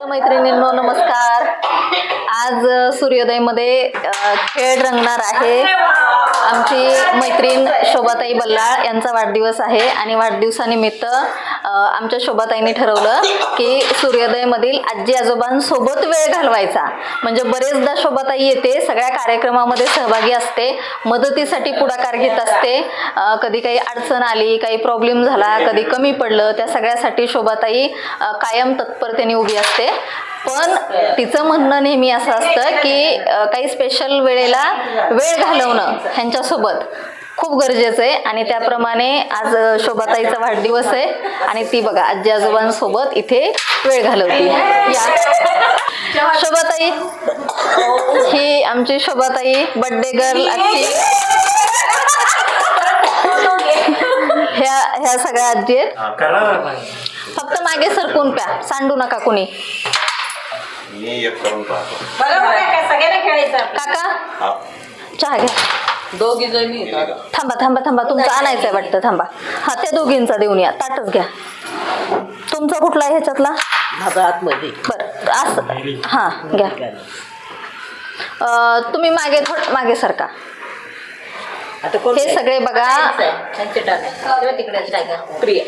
मैत्रिणींनो नमस्कार. आज सूर्योदयमध्ये खेळ रंगणार आहे. आमची मैत्रीण शोभाताई बल्लाळ यांचा वाढदिवस आहे आणि वाढदिवसानिमित्त आमच्या शोभाताईने ठरवलं की सूर्योदयमधील आजी आजोबांसोबत वेळ घालवायचा. म्हणजे बरेचदा शोभाताई येते सगळ्या कार्यक्रमामध्ये सहभागी असते मदतीसाठी पुढाकार घेत असते. कधी काही अडचण आली काही प्रॉब्लेम झाला कधी कमी पडलं त्या सगळ्यासाठी शोभाताई कायम तत्परतेने उभी असते. पण तिचं म्हणणं नेहमी असं असतं की काही स्पेशल वेळेला वेळ घालवणं ह्यांच्यासोबत खूप गरजेचं आहे. आणि त्याप्रमाणे आज शोभाताईचा वाढदिवस आहे. आणि ती बघा आजी आजोबांसोबत इथे वेळ घालवते. या. शोभाताई ही आमची शोभाताई बड्डे गर्ल आजची ह्या ह्या सगळ्या आजी आहेत. फक्त मागे सरकून प्या? सांडू नका कोणी. मी एक करून पाहतो. बघा बघा काय सगळ्यांना खेळायचं आपलं. काका? हा. चहा घ्या. दोघी जणी? थांबा थांबा थांबा. तुमचं आणायचं आहे वाटतं थांबा. हा त्या दोघींचा देऊन या. ताटच घ्या. तुमचा कुठला आहे ह्याच्यातला? माझा आतमध्ये. बरं असं. हां घ्या. अं, तुम्ही मागे थोडं मागे सरका. आता कोण हे सगळे बघा. प्रिय.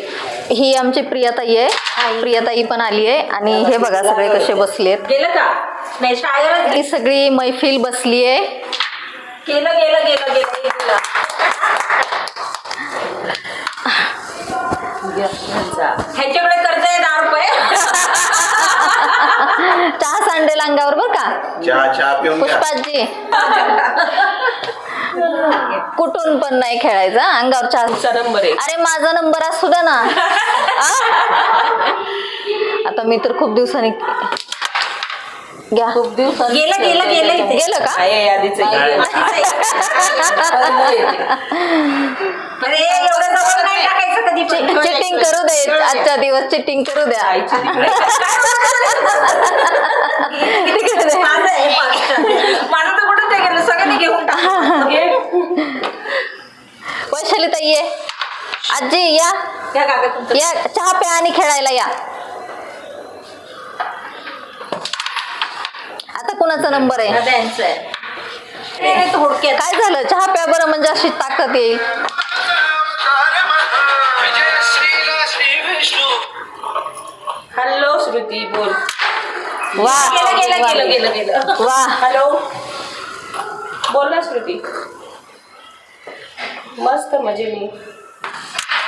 ही आमची प्रियाताई आहे. प्रियाताई पण आली आहे. आणि हे बघा सगळे कसे बसलेत. गेलं का? नाही शाळेवरच ही सगळी मैफिल बसली आहे. गेलं गेलं गेलं गेलं गेलं. ह्याच्याकडे कर्ज आहे दहा रुपये. चहा सांडेल अंगावर बरं का? चहा चहा पिऊन घ्या. पुष्पाजी. कुठून पण नाही खेळायचं हं? अंगावर चहा तुमचा नंबर आहे अरे माझा नंबर असू द्या ना आ? आता मी तर खूप दिवसांनी घ्या खूप दिवसांनी गेलं गेलं गेलं इथे. गेलं का? आहे यादीचं गेलं. अरे एवढं जवळ नाही टाकायचं कधी पण. चिटिंग करू दे आजचा दिवस चिटिंग करू द्या तिकडे. तिकडे. माझं आहे फक्त. माझं तर कुठं ते गेलं सगळ्यांनी घेऊन टाक वैशाली ताई ये. आजी या. या चहा प्या आणि खेळायला या. आता कुणाचा नंबर आहे? काय झालं? चहा प्या बरं म्हणजे अशी ताकद येईल. हॅलो श्रुती बोल. वा. गेलं गेलं गेलं गेलं. वा. हॅलो. बोल ना श्रुती. मस्त मजे मी.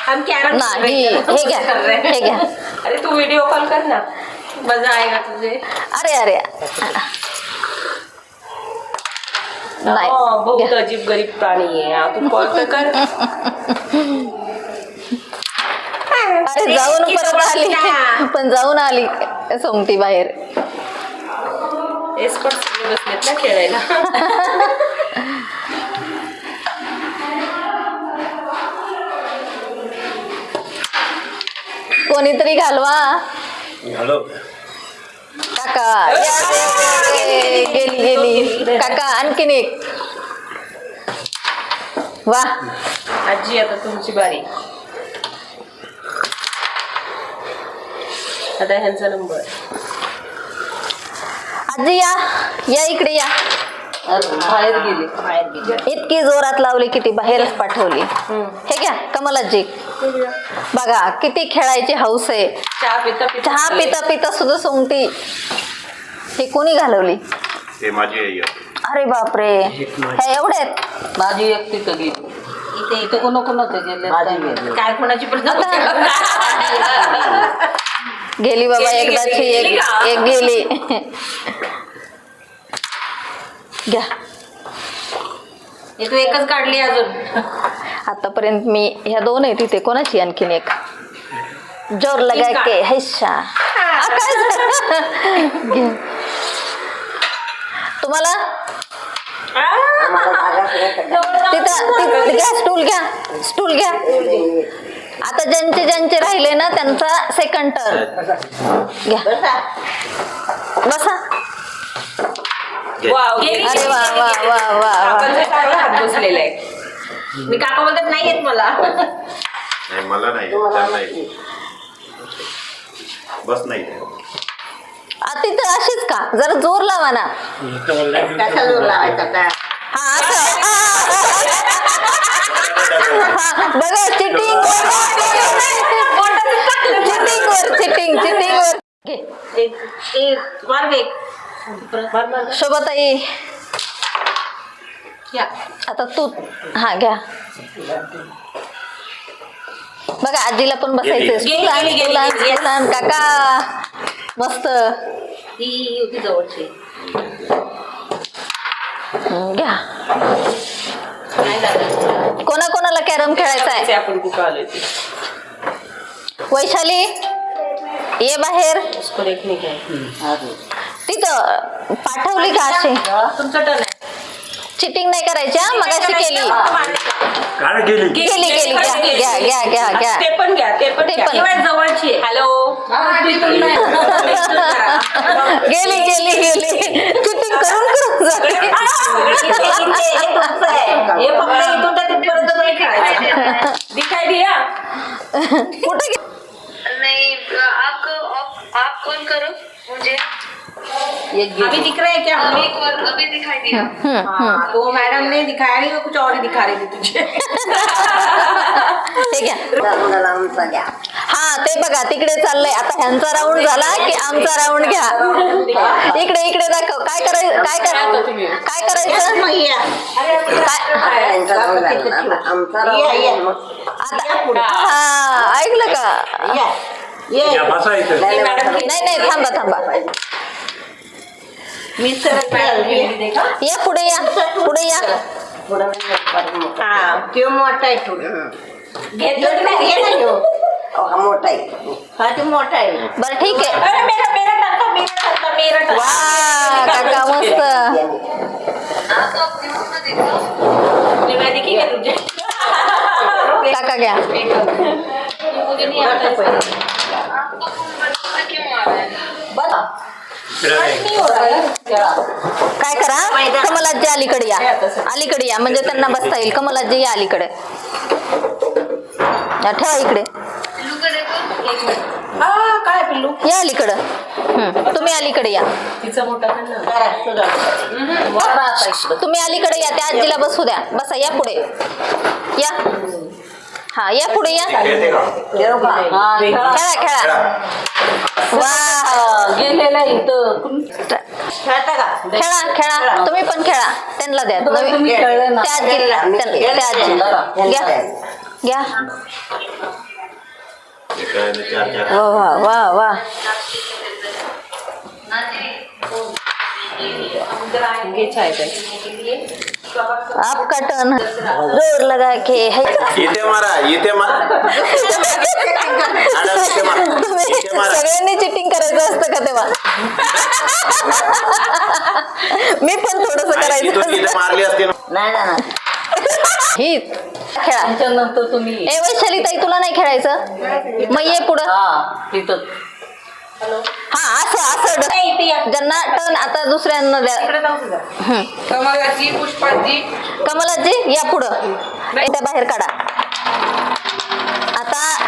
हम कॅरम नाही हे घ्या हे घ्या. अरे तू व्हिडिओ कॉल कर ना. मजा आहे का तुझे. अरे अरे. नाही हो, बहुत. अजीब गरीब प्राणी आहे. हा, तू कॉल तर कर. अरे जाऊन इतकी परत जवळ आली? पण जाऊन आली. सोमती बाहेर. सगळे बसलेत ना खेळायला. कोणीतरी घालवा. हॅलो काका गेली गेली. काका आणखीन एक. वा. आजी आता तुमची बारी. आता ह्यांचा नंबर. आजी या या इकडे या. बाहेर गेले. बाहेर गेले इतकी जोरात लावली किती बाहेरच पाठवली. हे घ्या कमलाजी. बघा किती खेळायची हौस आहे. चहा पिता पिता चहा पिता पिता सुद्धा सोंगती ही कोणी घालवली? ते माझी आई आहे. अरे बापरे. हे एवढे आहेत? माझी एक तिथं गेली इथे इथे कोण कोणाचं गेले. काय कोणाची पण. गेली बाबा गेली, एकदाची गेली, एक गेली? एक गेली. घ्या. हे तू एकच काढली अजून. आतापर्यंत मी ह्या दोन आहे तिथे कोणाची आणखीन एक? जोर लगा तीन के हैशा? घे. तुम्हाला? तिथं घ्या स्टूल घ्या स्टूल घ्या. आता ज्यांचे ज्यांचे राहिले ना त्यांचा सेकंड टर्न घ्या. बसा. वाव, गेली, अरे वा, वा. वा, वा, वा. काकांच्या पायावर हात बसलेला आहे मी काका बोलतात नाही येत मला नाही मला नाही त्यांना नाही. बस नाही अशीच का जरा जोर लावा ना कसा जोर लावायचा आता? हा असं हा बघा चिटिंग चिटिंग वर चिटिंग चिटिंग वर घे. एक एक मार बे. शोभाताई या. आता तू हा घ्या. बघा आजीला पण बसायचं काका मस्त. ही होती जवळची. घ्या. कोणा कोणाला कॅरम खेळायचा आहे? ते आपण कुठं आलोय ते. वैशाली ये बाहेर. उसको तिथं पाठवली का अशी तुमचं टर्न आहे. चिटिंग नाही करायची हा? मगाशी केली. काय गेली गेली, गेली. घ्या, घ्या, घ्या, घ्या, घ्या. ते पण घ्या ते पण घ्या. जवळची? हॅलो गेली गेली गेली. चिटिंग करून करून जाते. हे दिखाई दिया? कुठे गे- नहीं आप आप, आप कौन करो? मुझे? अभी दिख रहे हैं क्या हम एक और अभी दिखाई दिया. हाँ, तो मैडम ने दिखाया नहीं वो कुछ और ही दिखा रही थी तुझे हे हा ते बघा तिकडे चाललंय आता ह्यांचा राऊंड झाला की आमचा राऊंड घ्या इकडे इकडे दाखव काय करायचं काय करायचं काय करायचं आता हा ऐकलं का नाही नाही थांबा थांबा मी सरळ देखा। या पुढे या पुढे या। हा तो? मोठा आहे तो घेतलं की नाही घे ना ह्यो. मोठा आहे हा तो मोठा आहे बरं ठीक आहे अरे मेरा मेरा टाका मेरा टाका मेरा टाका वा काका मस्त। में देखो ये मैं दिखी क्या तुझे। काका घ्या मुझे नहीं आता। काय करा? कमलाजी अलीकडे या. अलीकडे या. म्हणजे त्यांना बसता येईल. कमलाजी या अलीकडे. या, ठेवा इकडे. पिल्लू को देखो हा काय पिल्लू? या अलीकडं. तुम्ही अलीकडे या. तुम्ही अलीकडे या. त्या आजीला बसू द्या. बसा या पुढे. या. हा या पुढे या. का? खेळा खेळा. वा गेलेला इथं. खेळता का? खेळा खेळा. तुम्ही पण खेळा. त्यांना द्या. नवीन तुम्ही खेळलं ना. त्या आजीला त्या त्या आजीला घ्या. घ्या. चार चार. वा वा. वा वा घे चाय आपका टर्न जोर लगा के है इथे मारा इथे मारा. सगळ्यांनी चिटिंग करायचं असतं का तेव्हा? मी पण थोडस करायचं मारली असते नाही ना ही खेळा. तुम्ही ए वैशाली ताई तुला नाही खेळायचं? मग ये पुढं. हा हा असं असं. ड- ज्यांना टर्न आता दुसऱ्यांना द्या. हम्म. कमलाची पुष्पाची कमलाजी या पुढं. त्या बाहेर काढा. आता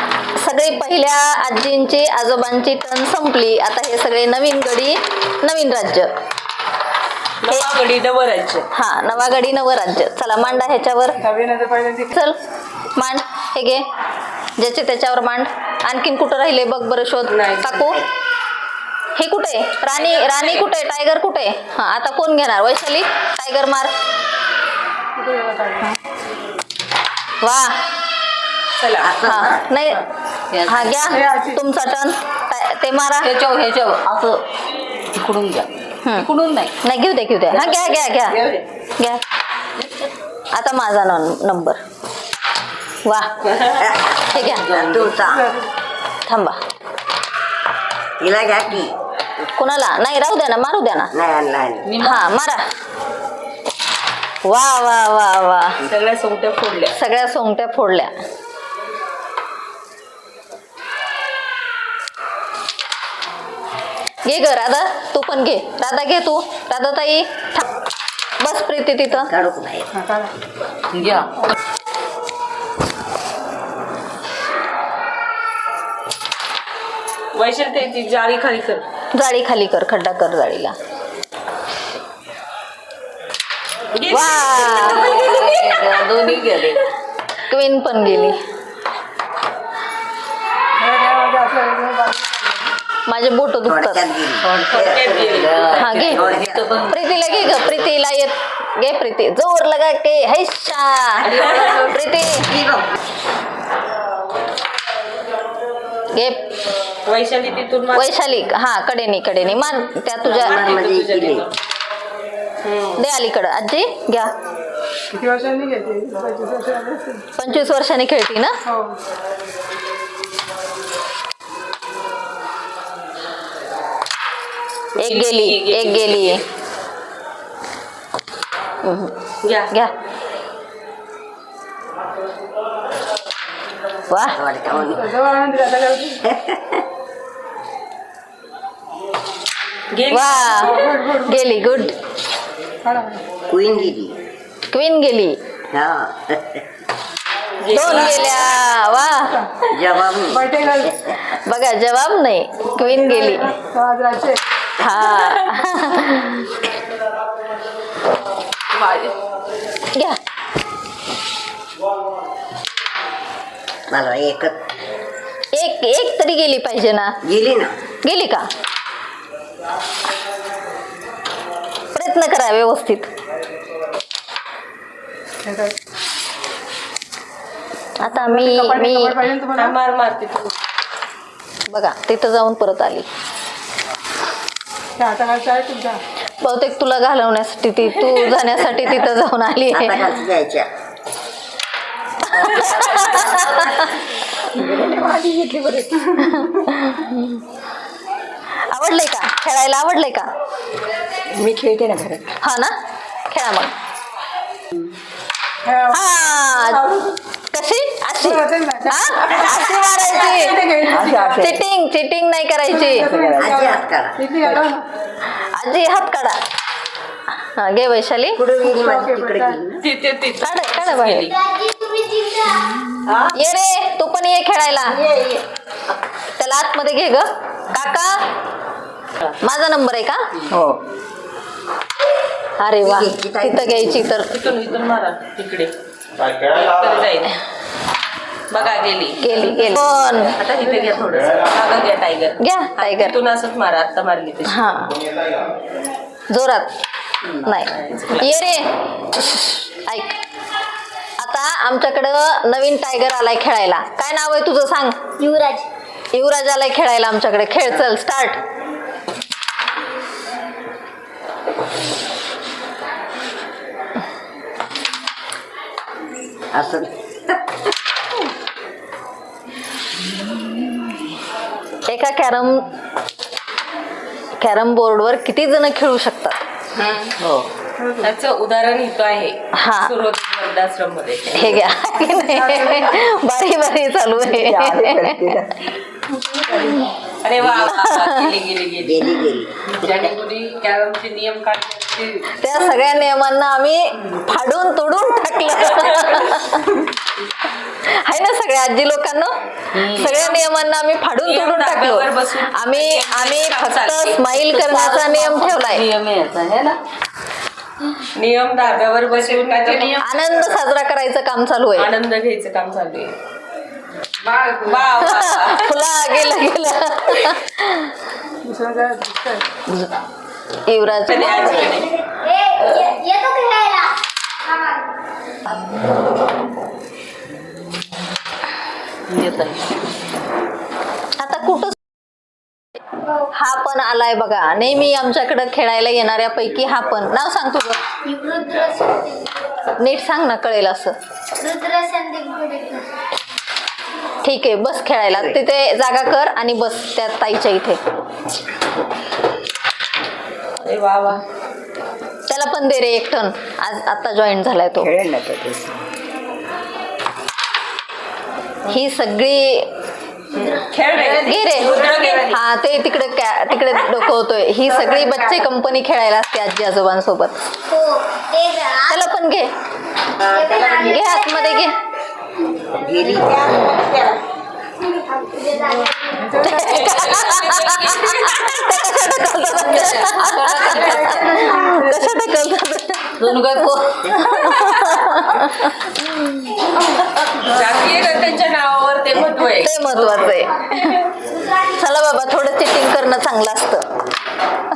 सगळी पहिल्या आजींची आजोबांची टर्न संपली. आता हे सगळे नवीन गडी नवीन राज्य. गडी डबल राज्य. हा नवा गडी नवं राज्य. चला मांडा ह्याच्यावर. चल मांड. हे घे. ज्याचे त्याच्यावर मांड. आणखीन कुठं राहिले बघ बरं शोध. काकू? हे कुठे? राणी राणी कुठे? टायगर कुठे? हा आता कोण घेणार? वैशाली? टायगर मार. वा. चला. हा नाही. हा घ्या. तुमचा टर्न. ते मारा. ह्याच्यावर ह्याच्यावर असं इकडून घ्या. इकडून नाही. नाही घेऊ द्या घेऊ द्या हा घ्या घ्या घ्या. घ्या. आता माझा नंबर. वा हे घ्या तुमचा थांबा तिला घ्या की कुणाला नाही राहू द्या ना मारू द्या ना नाही हा मारा वा वा वा वा सगळ्या सोंगट्या फोडल्या सगळ्या सोंगट्या फोडल्या घे ग राधा तू पण घे राधा घे तू. राधा ताई. बस प्रीती तिथं. घ्या. वैशाली त्याची जाळी खाली कर. जाळी खाली कर खड्डा कर जाळीला. वा. दोन्ही गेले. क्वीन पण गेली. माझे बोट दुखतात. हा घे. प्रीतीला घे ग. प्रीतीला येत. घे प्रीती. जोर लगा के. हैशा. प्रीती. घे. वैशाली तिथून मार. वैशाली हा कडेनी कडेनी. मान त्या तुझ्या गेली दे अलीकडं. आजी घ्या. किती वर्षांनी घेते पंचवीस वर्षांनी असेल. पंचवीस वर्षांनी खेळती ना? हो. एक गेली एक गेली. घ्या. घ्या. वा. थोडक्यामध्ये. जवळ आणून दिला आता काय गेली वा गेली गुड. क्वीन गेली क्वीन गेली हा दोन गेल्या वा जवाब बघा जवाब नाही क्वीन गेली हा घ्या मला एकच एक एक तरी गेली पाहिजे ना गेली ना गेली का प्रयत्न करा व्यवस्थित. आता मी मी मार मार तिथून बघा तिथं जाऊन परत आली. बहुतेक तुला घालवण्यासाठी ती तू जाण्यासाठी तिथं जाऊन आली आवडलंय का? खेळायला आवडलंय का? मी खेळते ना घरात हा ना? खेळा मग. हा. हा. कशी? अशी. हो? अशी मारायची. चिटिंग चिटिंग नाही करायची. आजी हात काढा किती घाला ना. आजी हात काढा हा घे वैशाली. पुढे गेली माझी तिकडे गेली ना. तिथे तिथे. काढा काढा बाहेर. ये रे तू पण ये खेळायला. त्याला आतमध्ये घे ग. काका. माझा नंबर आहे का? हो. अरे वा. तिथं घ्यायची तर. इथून मारा तिकडे. बघा गेली. गेली गेली. पण आता तिथे घ्या थोडस. मागं घ्या टायगर. घ्या टायगर. असंच मारा आता मारली तशी. हा. जोरात. नाही. ये रे. ऐक. आता आमच्याकडं नवीन टायगर आलाय खेळायला. काय नाव आहे तुझं सांग? युवराज. युवराज आलाय खेळायला आमच्याकडे. खेळ चल स्टार्ट असं. एका कॅरम कॅरम बोर्डवर किती जण खेळू शकतात? हो. त्याचं उदाहरण इथं आहे. हा. सुरुवाती वृद्धाश्रममध्ये हे घ्या? बारी बारी चालू आहे. अरे वा वा, वा, गेली गेली गेली गेली गेली. ज्याने कोणी कॅरमचे नियम काढले त्या सगळ्या नियमांना आम्ही फाडून तोडून टाकलं. आहे ना सगळ्या आजी लोकांना? सगळ्या नियमांना आम्ही फाडून नियम तोडून टाकलो. धाब्यावर बसून आम्ही आम्ही काम फक्त चालते. स्माईल करण्याचा नियम ठेवलाय. नियम आहे याचा, है ना? नियम धाब्यावर बसून आनंद साजरा करायचं काम चालू आहे. आनंद घ्यायचं काम चालू आहे. फुला गेलं गेलं. युवराज आता कुठं हा पण आलाय बघा. नेहमी आमच्याकडे खेळायला येणाऱ्या पैकी हा पण. नाव सांग तुझं. नीट सांग ना कळेल असं. ठीक आहे बस खेळायला. तिथे जागा कर आणि बस त्या ताईच्या इथे. अरे वा वा. त्याला पण दे रे एक टन. आज आता जॉईन झालाय तो. खेळेल ना तो ते. ही सगळी खेळ रे. घे रे. हा ते तिकडे कॅ- तिकडे डोकवतोय. ही सगळी बच्चे कंपनी खेळायला असते आजी आजोबांसोबत. त्याला पण घे. घे आतमध्ये घे. गेली त्यांच्या नावावर ते महत्त्व आहे ते महत्वाचं आहे चला बाबा थोडं चिटिंग करणं चांगलं असतं.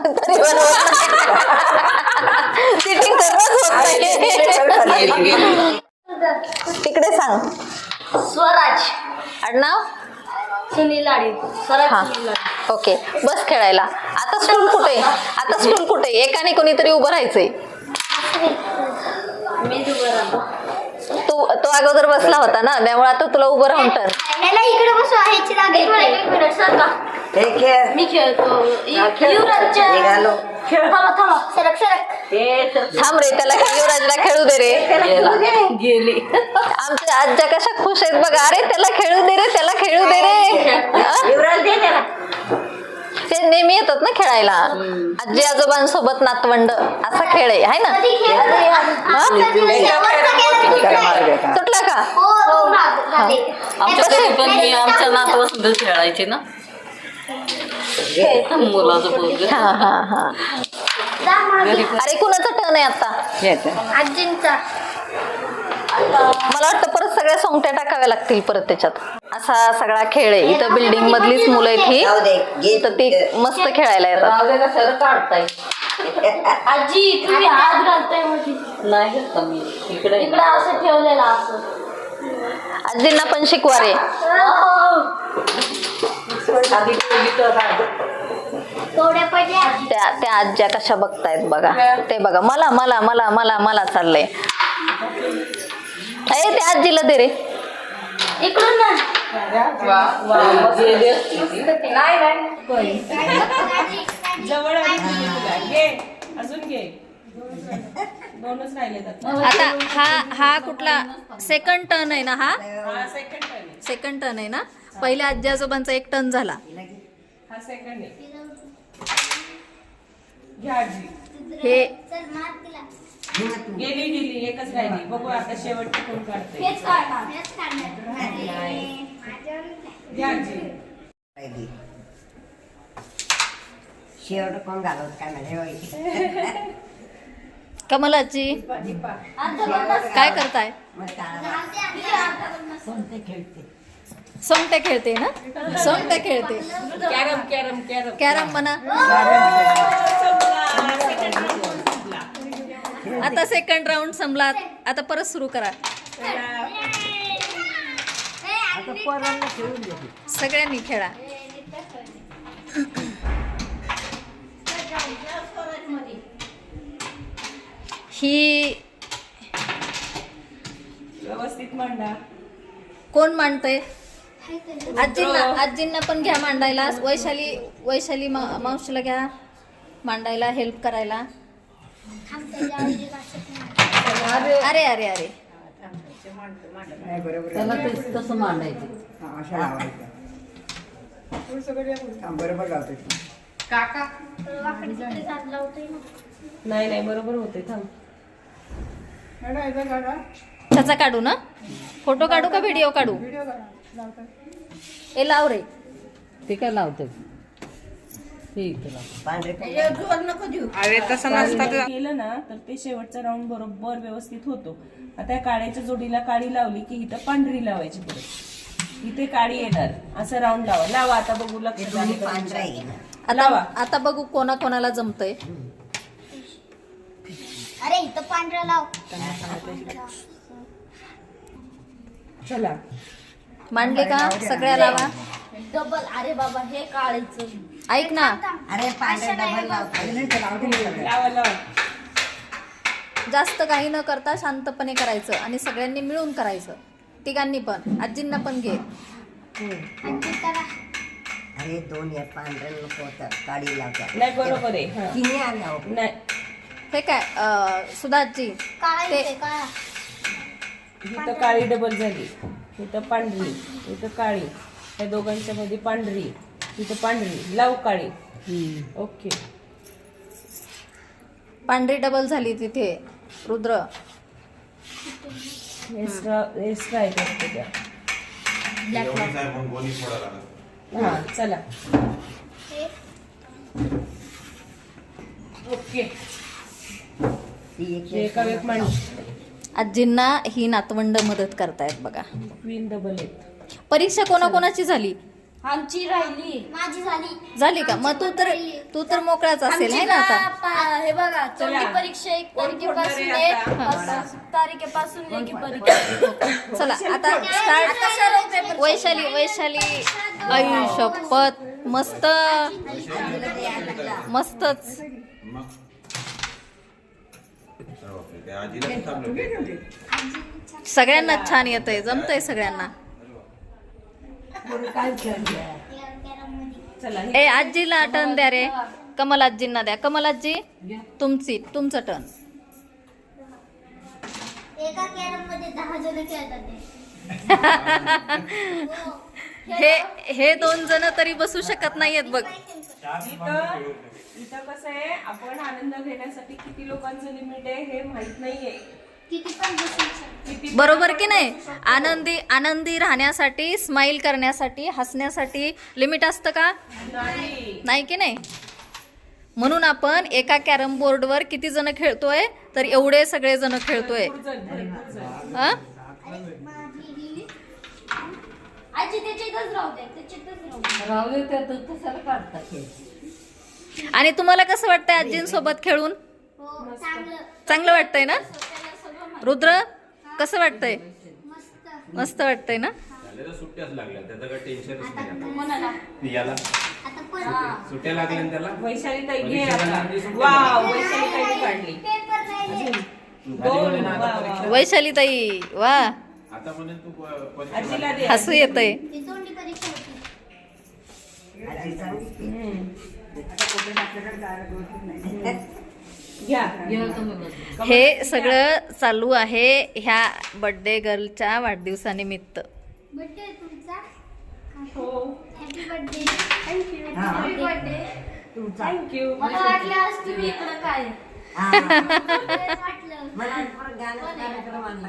तरी बनवत नाही. चिटिंग करणंच होत नाही. तिकडे सांग. स्वराज. आडनाव? सुनील आडी स्वराज सुनील आडी ओके. बस खेळायला. आता स्टूल कुठे? आता स्टूल कुठे? एकाने कोणीतरी उभं राहायचंय. मी उभं राहतो तू तो अगोदर बसला होता ना? त्यामुळे आता तुला उभं राहून तर याला इकडे बसू. एक मिनिट सर का? हे खेळ मी खेळतो इ- युवराजच्या निघालो थांबा थांबा सरक सरक थांब रे त्याला युवराजला खेळू दे रे गेली आमच्या आज्या कशा खुश आहेत बघा अरे त्याला खेळू दे रे त्याला खेळू दे रे हा? युवराज दे त्याला ते नेहमी येतात ना खेळायला आजी आजोबांसोबत नातवंड असा खेळ आहे हाय ना कधी खेळत आहे? आजचा दिवस शेवटचा गेला तिकडे. तुटला का हो. आमच्या घरी पण मी आमच्या नातवासुद्धा खेळायचे ना मुलाचं पोरग? हा हा हा. अरे कुणाचं टर्न आहे आता? आजींचा. मला वाटतं परत सगळ्या सोंगट्या टाकाव्या लागतील परत त्याच्यात. असा सगळा खेळ आहे. इथं बिल्डिंग मधलीच मुलं आहेत दे ही घे तर ती मस्त खेळायला येतात. राहू दे कशाला काढताय? आजी तुम्ही हात घालतायमध्ये नाही कमी इकडे इकडे असं ठेवलेलं असं. आजींना पण शिकवा रे. पडल्या त्या त्या आज्या कशा बघतायत बघा. ते बघा मला मला मला मला मला चाललंय. ए त्या आजीला दे रे. इकडून आता आता हा हा कुठला? सेकंड टर्न आहे ना हा? हा सेकंड टर्न आहे ना? पहिल्या आजी आजोबांचा एक टर्न झाला. हा सेकंड आहे. घ्या आजी. हे चल मार तिला गेली गेली एकच राहिली. बघू आता शेवटची कोण काढते घ्या आजी. शेवट कोण घालवत काय म्हणजे कमलाची. काय करताय? मग टाळा. कोणते खेळते? सोंगट्या खेळते ना? सोंगट्या खेळते. Carrom carrom carrom. कॅरम म्हणा. आता सेकंड राऊंड संपला आता परत सुरू करा. सगळ्यांनी खेळा. ही व्यवस्थित मांडा. कोण मांडतय? आजींना आजींना पण घ्या मांडायला. वैशाली वैशाली मा- मावशीला घ्या मांडायला हेल्प करायला. अरे अरे अरे त्याला तेच तसं मांडायचं. बरोबर लावतो. नाही नाही बरोबर होते थांब. मॅडम याचा काढा. त्याचा काढू ना? फोटो काढू का व्हिडिओ काढू? व्हिडिओ ए लाव रे. ते काय लावते? ठीक आहे लाव. पांढरे अरे तसं नसतं केलं ना तर ते शेवटचा राऊंड बरोबर व्यवस्थित होतो. आता या काळ्याच्या जोडीला काळी लावली की इथं पांढरी लावायची परत इथे काळी येणार. असं राऊंड लावा. लावा आता बघू लक्ष दोन्ही द्या. पांढरा आहे ना. आता लावा. आता बघू कोणा कोणाला जमतय. अरे इथं पांढरा लाव. चला. मांडले का? सगळ्या लावा. डबल अरे बाबा हे काळीचं. ऐक ना. अरे पांढरे डबल लावतो. लावा लावा. जास्त काही न करता शांतपणे करायचं आणि सगळ्यांनी मिळून करायचं. तिघांनी पण आजींना पण घे. अरे दोन या पांढऱ्या नको होतात काळी लावतात. नाही बरोबर आहे. हा. तिने आल्या हो. नाही. हे काय अं, सुधाजी काळा ते- इथे काळा. इथं काळी डबल झाली. इथं पांढरी इथं काळी. या दोघांच्या मध्ये पांढरी इथं पांढरी लाव काळी. ओके. पांढरी डबल झाली तिथे रुद्र. एक्स्ट्रा आहे हा चला. ओके. एका वेळ मांड. आजींना ही नातवंड मदत करतायत बघा. क्वीन डबल येत परीक्षा कोणाकोणाची झाली? आमची राहिली. माझी झाली. झाली का? मग तू तर तू तर मोकळाच असेल है ना आता? हे बघा तोंडी परीक्षा एक तारखेपासून एक तारखेपासून परीक्षा. चला आता स्टार्ट वैशाली वैशाली. आई शपथ मस्त. मस्तच. सगळ्यांना छान येतंय जमतंय सगळ्यांना. चला ए आजीला टर्न द्या रे. कमल आजींना द्या. कमल आजी तुमची तुमचं टर्न एका कॅरममध्ये दहा जण खेळतात ते. हे हे दोन जण तरी बसू शकत नाहीयेत बघ. इथं कसं आहे आपण आनंद घेण्यासाठी किती लोकांचं लिमिट आहे हे माहीत नाहीये. किती पण बसू शकतात. किती बरोबर की नाही? आनंदी आनंदी राहण्यासाठी स्माइल करण्यासाठी हसण्यासाठी लिमिट असतं का? नाही. नाही की नाही? म्हणून आपण एका कॅरम बोर्डवर किती जण खेळतोय तर एवढे सगळे जण खेळतोय. भरपूर जण, भरपूर जण. हा? आजी त्याच्यातच राहू दे त्याच्यातच राहू दे. तर काढतात हे? आणि तुम्हाला कसं वाटतंय आजींसोबत खेळून? हो चांगलं. चांगलं वाटतंय ना. रुद्र कसं वाटतंय? मस्त. मस्त वाटतंय ना? सुट्ट्याच लागल्या त्याचं काही टेन्शनच नाही कोणाला? याला. आता पण सुट्ट्या लागल्या ना त्याला? वैशाली ताई घे आता. वाव वैशाली काढली. ताई वा. हसू येतंय. ती हे सगळं चालू आहे ह्या बर्थडे गर्लच्या वाढदिवसानिमित्त. बर्थडे तुमचा? हो. Happy birthday thank you happy birthday thank you मला वाटलं आज तुम्ही इकडं काय? वाटलं. मला परत गाण्याचा कार्यक्रम आणला.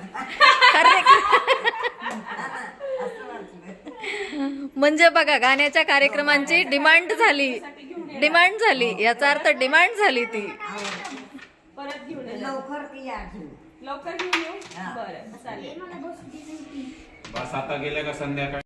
म्हणजे बघा गाण्याच्या कार्यक्रमांची डिमांड झाली. डिमांड झाली याचा अर्थ डिमांड झाली ती. परत घेऊन लवकर ती या घेऊन. लवकर घेऊन येऊ बरं चालेल. मला बसू दे नव्हती बस आता गेल्या का संध्याकाळी?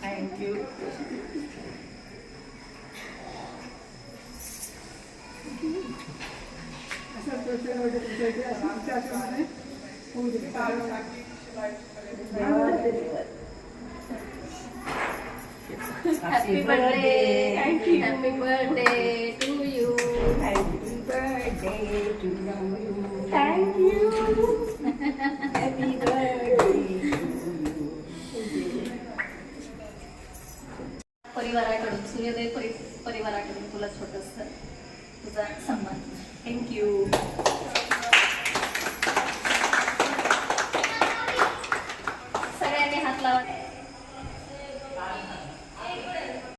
Thank you. Happy birthday, thank you. Happy birthday to you. Happy birthday to you. Thank you. परिवाराकडून सूर्योदय परि परिवाराकडून तुला छोटस तुझा